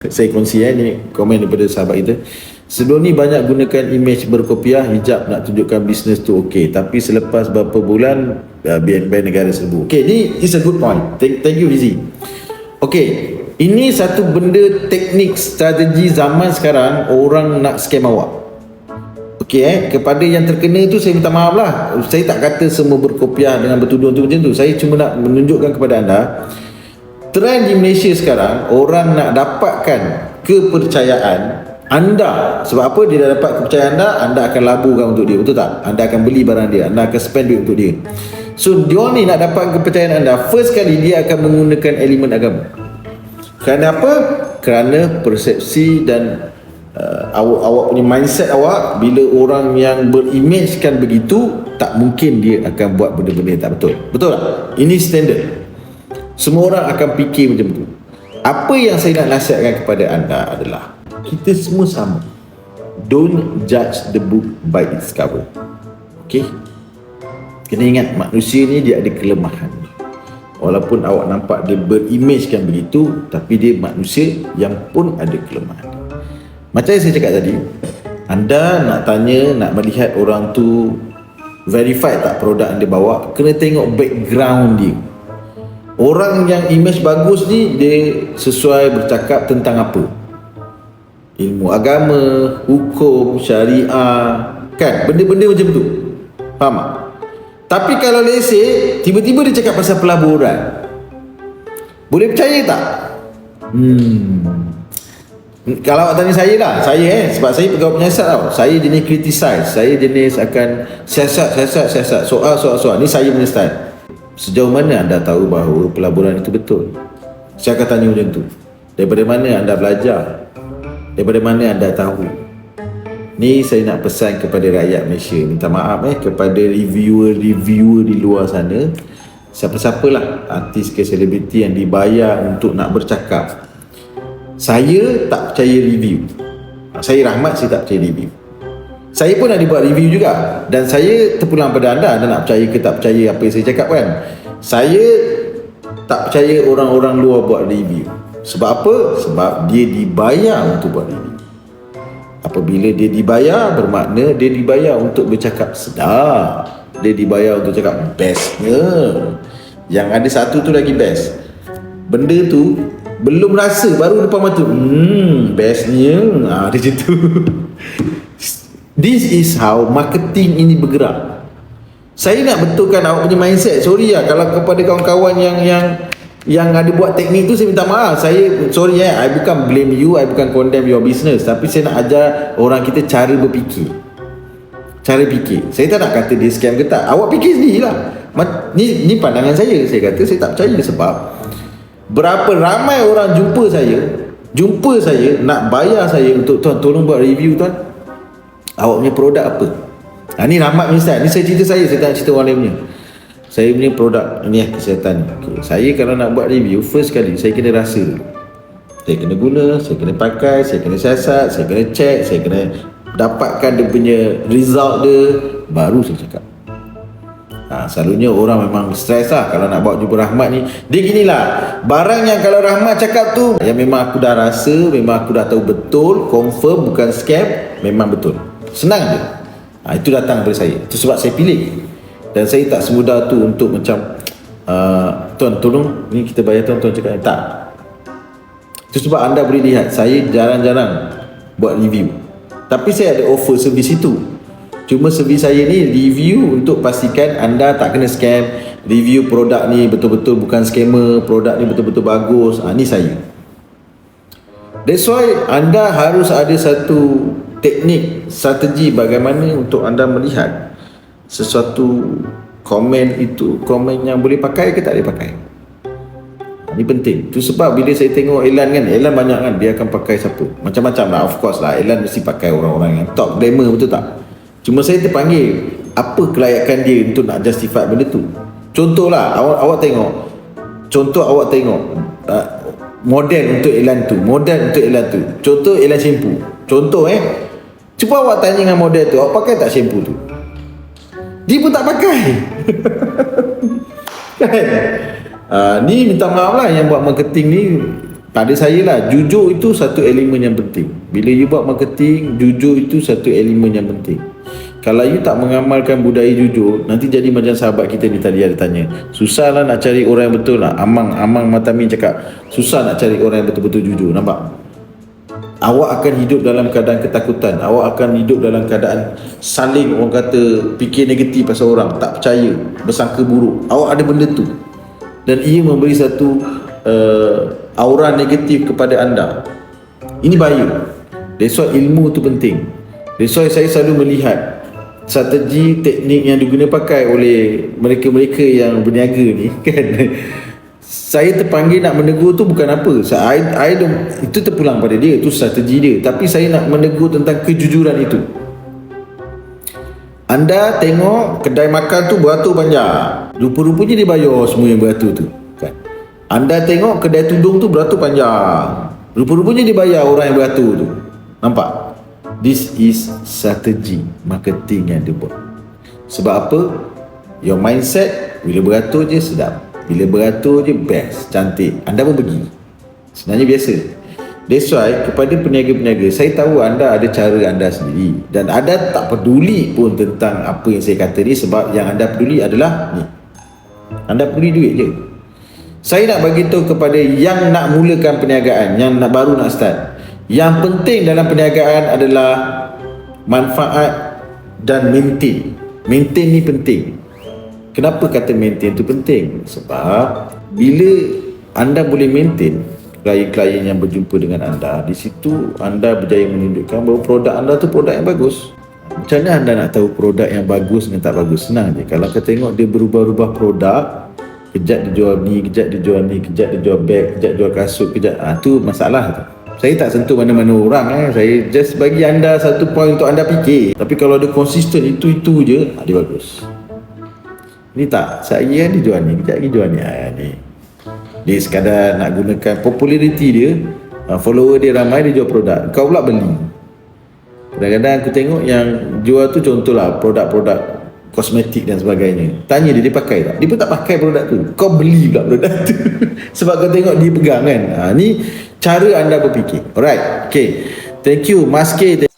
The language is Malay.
Saya kongsi eh, ni komen daripada sahabat kita. Sebelum ni banyak gunakan image berkopiah hijab nak tunjukkan bisnes tu okey. Tapi selepas beberapa bulan uh, BNB negara serbu. Okey, ni is a good point. Thank, thank you Rizzy. Okey, ini satu benda teknik strategi zaman sekarang orang nak scam awak. Okey eh, kepada yang terkena tu saya minta maaf lah. Saya tak kata semua berkopiah dengan bertuduh tu macam tu. Saya cuma nak menunjukkan kepada anda trend di Malaysia sekarang orang nak dapatkan kepercayaan anda. Sebab apa? Dia dah dapat kepercayaan anda anda akan laburkan untuk dia. Betul tak? Anda akan beli barang dia. Anda akan spend duit untuk dia. So dia ni nak dapat kepercayaan anda first kali dia akan menggunakan elemen agama. Kerana apa? Kerana persepsi dan uh, awak awak punya mindset awak bila orang yang berimagekan begitu tak mungkin dia akan buat benda-benda yang tak betul. Betul tak? Ini standard semua orang akan fikir macam tu. Apa yang saya nak nasihatkan kepada anda adalah kita semua sama. Don't judge the book by its cover. Okay kena ingat manusia ni dia ada kelemahan. Walaupun awak nampak dia berimagekan begitu tapi dia manusia yang pun ada kelemahan. Macam yang saya cakap tadi anda nak tanya nak melihat orang tu verified tak produk yang dia bawa kena tengok background dia Orang yang image bagus ni dia sesuai bercakap tentang apa? Ilmu agama, hukum, syariah, kan? Benda-benda macam tu. Faham tak? Tapi kalau lese, tiba-tiba dia cakap pasal pelaburan. Boleh percaya tak? Hmm. Kalau awak tanya saya lah, saya eh, sebab saya pegawai penyiasat tau. Saya jenis criticize, saya jenis akan siasat, siasat, siasat, soal, soal, soal. Ni saya punya style. Sejauh mana anda tahu bahawa pelaburan itu betul? Saya akan tanya macam tu. Daripada mana anda belajar? Daripada mana anda tahu? Ni saya nak pesan kepada rakyat Malaysia. Minta maaf eh kepada reviewer-reviewer di luar sana. Siapa-siapalah artis ke selebriti yang dibayar untuk nak bercakap. Saya tak percaya review. Saya Rahmat, saya tak percaya review. Saya pun ada buat review juga dan saya terpulang pada anda anda nak percaya ke tak percaya apa yang saya cakap kan. Saya tak percaya orang-orang luar buat review. Sebab apa? Sebab dia dibayar untuk buat review. Apabila dia dibayar bermakna dia dibayar untuk bercakap sedap. Dia dibayar untuk cakap bestnya. Yang ada satu tu lagi best. Benda tu belum rasa baru depan mata. Hmm, bestnya. Ha, dia macam tu. This is how marketing ini bergerak. Saya nak betulkan awak punya mindset. Sorry lah kalau kepada kawan-kawan yang yang yang ada buat teknik tu saya minta maaf. Saya sorry ya, I bukan blame you, I bukan condemn your business, tapi saya nak ajar orang kita cara berfikir. Cara fikir. Saya tak nak kata dia scam ke tak. Awak fikir sendirilah. Ni ni pandangan saya. Saya kata saya tak percaya sebab berapa ramai orang jumpa saya, jumpa saya nak bayar saya untuk tuan tolong buat review tuan awak punya produk apa? Ha, ni rahmat punya ni saya cerita saya saya tak cerita orang lain punya. Saya punya produk ni eh kesihatan. Okay. saya kalau nak buat review first kali saya kena rasa. Saya kena guna saya kena pakai saya kena siasat saya kena check saya kena dapatkan dia punya result dia baru saya cakap. Ha, selalunya orang memang stres lah kalau nak bawa jumpa Rahmat ni. Dia gini lah Barang yang kalau Rahmat cakap tu Yang memang aku dah rasa Memang aku dah tahu betul Confirm bukan scam Memang betul Senang je. Ha, Itu datang daripada saya. Itu sebab saya pilih. Dan saya tak semudah tu untuk macam uh, Tuan tolong Ni kita bayar tuan Tuan cakap Tak. Itu sebab anda boleh lihat Saya jarang-jarang Buat review. Tapi saya ada offer servis itu. Cuma servis saya ni review untuk pastikan anda tak kena scam. Review produk ni betul-betul bukan scammer Produk ni betul-betul bagus. Ha, Ni saya. That's why anda harus ada satu teknik, strategi bagaimana untuk anda melihat sesuatu komen itu komen yang boleh pakai ke tak boleh pakai? Ini penting. Itu sebab bila saya tengok Elan kan Elan banyak kan dia akan pakai siapa? Macam-macam lah of course lah. Elan mesti pakai orang-orang yang top glamour betul tak? Cuma saya terpanggil apa kelayakan dia untuk nak justify benda tu? Contohlah awak awak tengok. Contoh awak tengok uh, model untuk Elan tu model untuk Elan tu. Contoh Elan shampoo contoh eh. Cuba awak tanya dengan model tu, awak pakai tak shampoo tu? Dia pun tak pakai. kan? Uh, ni minta maaf lah yang buat marketing ni. Pada saya lah jujur itu satu elemen yang penting. Bila you buat marketing jujur itu satu elemen yang penting. Kalau you tak mengamalkan budaya jujur nanti jadi macam sahabat kita ni tadi ada tanya. Susah lah nak cari orang yang betul lah. Amang Amang Matami cakap susah nak cari orang yang betul-betul jujur nampak awak akan hidup dalam keadaan ketakutan. Awak akan hidup dalam keadaan saling orang kata fikir negatif pasal orang tak percaya bersangka buruk. Awak ada benda tu. Dan ia memberi satu uh, aura negatif kepada anda. Ini bahaya. That's why ilmu tu penting. That's why saya selalu melihat strategi teknik yang diguna pakai oleh mereka-mereka yang berniaga ni kan saya terpanggil nak menegur tu bukan apa. I, I itu terpulang pada dia itu strategi dia. Tapi saya nak menegur tentang kejujuran itu. Anda tengok kedai makan tu beratur panjang. Rupa-rupanya dia bayar semua yang beratur tu kan? Anda tengok kedai tudung tu beratur panjang. Rupa-rupanya dia bayar orang yang beratur tu. Nampak? This is strategi marketing yang dia buat. Sebab apa? Your mindset bila beratur je sedap bila beratur je best, cantik. Anda pun pergi. Sebenarnya biasa. That's why kepada peniaga-peniaga, saya tahu anda ada cara anda sendiri. Dan anda tak peduli pun tentang apa yang saya kata ni sebab yang anda peduli adalah ni. Anda peduli duit je. Saya nak bagi tahu kepada yang nak mulakan perniagaan, yang nak baru nak start. Yang penting dalam perniagaan adalah manfaat dan maintain. Maintain ni penting. Kenapa kata maintain itu penting? Sebab bila anda boleh maintain klien-klien yang berjumpa dengan anda, di situ anda berjaya menunjukkan bahawa produk anda tu produk yang bagus. Macam mana anda nak tahu produk yang bagus dan tak bagus? Senang je. Kalau kita tengok dia berubah-ubah produk, kejap dia jual ni, kejap dia jual ni, kejap dia jual beg, kejap jual kasut, kejap. Ah tu masalah tu. Saya tak sentuh mana-mana orang eh. Saya just bagi anda satu point untuk anda fikir. Tapi kalau ada konsisten itu-itu je, ah, dia bagus. Ni tak, saya ni jual ni, kejap lagi jual ni. Ha, ni. Dia sekadar nak gunakan populariti dia, ha, follower dia ramai, dia jual produk. Kau pula beli. Kadang-kadang aku tengok yang jual tu contohlah produk-produk kosmetik dan sebagainya. Tanya dia, dia pakai tak? Dia pun tak pakai produk tu. Kau beli pula produk tu. Sebab kau tengok dia pegang kan. Ha, ni cara anda berfikir. Alright, okay. Thank you, Mas K.